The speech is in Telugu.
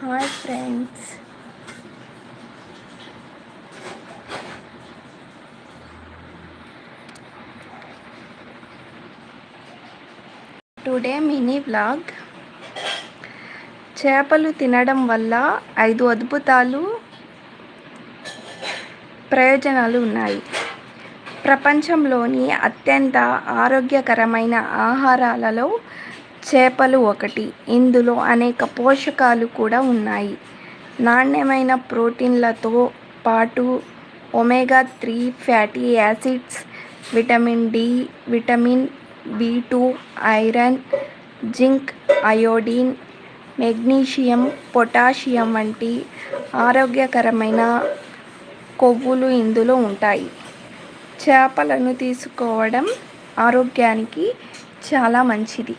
Hi friends. Today mini vlog. చేపలు తినడం వల్ల ఐదు అద్భుతాలు ప్రయోజనాలు ఉన్నాయి. ప్రపంచంలోని అత్యంత ఆరోగ్యకరమైన ఆహారాలలో చేపలు ఒకటి ఇందులో అనేక పోషకాలు కూడా ఉన్నాయి. నాణ్యమైన ప్రోటీన్లతో పాటు omega three fatty acids vitamin D vitamin B two iron zinc iodine magnesium potassium వంటి ఆరోగ్యకరమైన కొవ్వులు ఇందులో ఉంటాయి. చేపలను తీసుకోవడం ఆరోగ్యానికి చాలా మంచిది.